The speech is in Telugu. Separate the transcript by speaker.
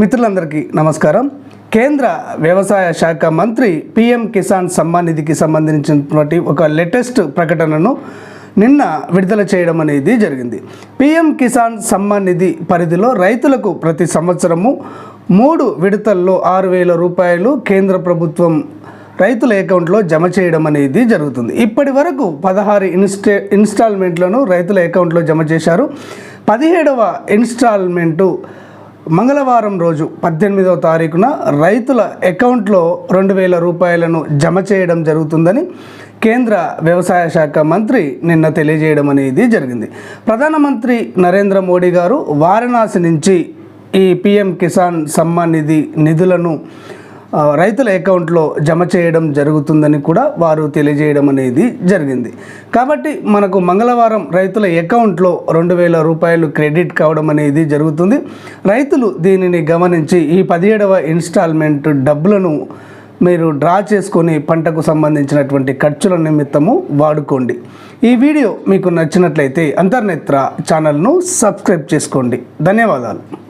Speaker 1: మిత్రులందరికీ నమస్కారం. కేంద్ర వ్యవసాయ శాఖ మంత్రి పిఎం కిసాన్ సమ్మాన్ నిధికి సంబంధించినటువంటి ఒక లేటెస్ట్ ప్రకటనను నిన్న విడుదల చేయడం అనేది జరిగింది. పిఎం కిసాన్ సమ్మాన్ నిధి పరిధిలో రైతులకు ప్రతి సంవత్సరము మూడు విడతల్లో ఆరు వేల రూపాయలు కేంద్ర ప్రభుత్వం రైతుల అకౌంట్లో జమ చేయడం అనేది జరుగుతుంది. ఇప్పటి వరకు పదహారు ఇన్స్టే ఇన్స్టాల్మెంట్లను రైతుల అకౌంట్లో జమ చేశారు. పదిహేడవ ఇన్స్టాల్మెంటు మంగళవారం రోజు పద్దెనిమిదవ తారీఖున రైతుల అకౌంట్లో రెండు వేల రూపాయలను జమ చేయడం జరుగుతుందని కేంద్ర వ్యవసాయ శాఖ మంత్రి నిన్న తెలియజేయడం అనేది జరిగింది. ప్రధానమంత్రి నరేంద్ర మోడీ గారు వారణాసి నుంచి ఈ పిఎం కిసాన్ సమ్మాన్ నిధి నిధులను రైతుల అకౌంట్లో జమ చేయడం జరుగుతుందని కూడా వారు తెలియజేయడం అనేది జరిగింది. కాబట్టి మనకు మంగళవారం రైతుల అకౌంట్లో రెండు వేల రూపాయలు క్రెడిట్ కావడం అనేది జరుగుతుంది. రైతులు దీనిని గమనించి ఈ పదిహేడవ ఇన్స్టాల్మెంట్ డబ్బులను మీరు డ్రా చేసుకొని పంటకు సంబంధించినటువంటి ఖర్చుల నిమిత్తము వాడుకోండి. ఈ వీడియో మీకు నచ్చినట్లయితే అంతర్నేత్ర ఛానల్ను సబ్స్క్రైబ్ చేసుకోండి. ధన్యవాదాలు.